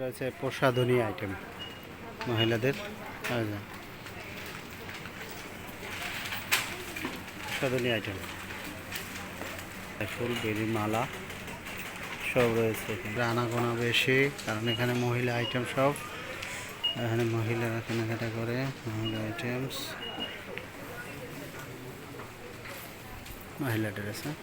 রয়েছে প্রসাধনী আইটেম মহিলাদের। প্রসাধনী আইটেম। ফুল বেরি মালা, সব রয়েছে। আনাগোনা বেশি, কারণ এখানে মহিলা আইটেম সব। এখানে মহিলারা কেনাকাটা করে, মহিলা আইটেমস। মহিলা ড্রেস হ্যাঁ?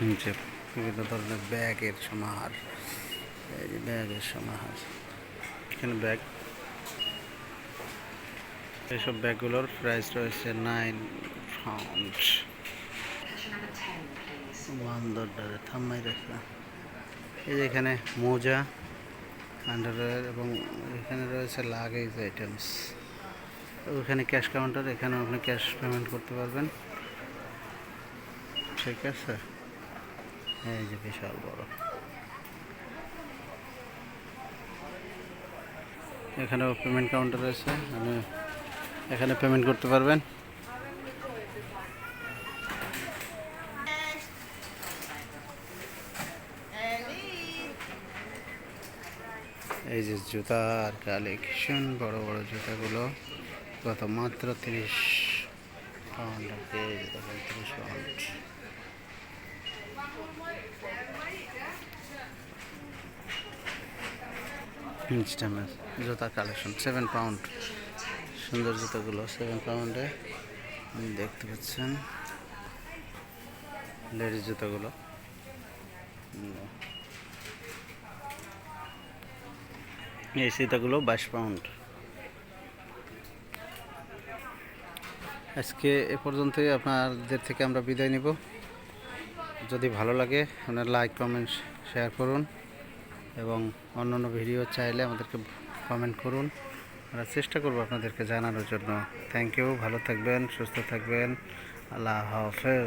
নিচে বিভিন্ন ধরনের ব্যাগের সমাহার। এই ব্যাগের সমাহার। এখানে ব্যাগ। এইসব ব্যাগগুলোর প্রাইস রয়েছে নাইন পাউন্ড বান্দর থাম্মাই রাখা এই যে এখানে মোজা আন্ডারওয়্যার এবং এখানে রয়েছে লাগেজ আইটেমস ওখানে ক্যাশ কাউন্টার এখানে আপনি ক্যাশ পেমেন্ট করতে পারবেন। ঠিক আছে? এই যে বিশাল বড়। এখানেও পেমেন্ট কাউন্টার রয়েছে। আপনি এখানে পেমেন্ট করতে পারবেন। এই যে জুতার কালেকশন বড় বড় জুতাগুলো। কত? মাত্র তিরিশ পাউন্ড তিরিশ পাউন্ড ইনস্টামের জুতা কালেকশন সেভেন পাউন্ড সুন্দর জুতাগুলো সেভেন পাউন্ডে দেখতে পাচ্ছেন। লেডিস জুতাগুলো। এই সীতাগুলো বাইশ পাউন্ড আজকে এ পর্যন্তই, আপনাদের থেকে আমরা বিদায় নিব। যদি ভালো লাগে, আপনার লাইক কমেন্ট শেয়ার করুন। এবং অন্য অন্য ভিডিও চাইলে আমাদেরকে কমেন্ট করুন। আমরা চেষ্টা করব আপনাদেরকে জানানোর জন্য। থ্যাংক ইউ ভালো থাকবেন, সুস্থ থাকবেন। আল্লাহ হাফেজ।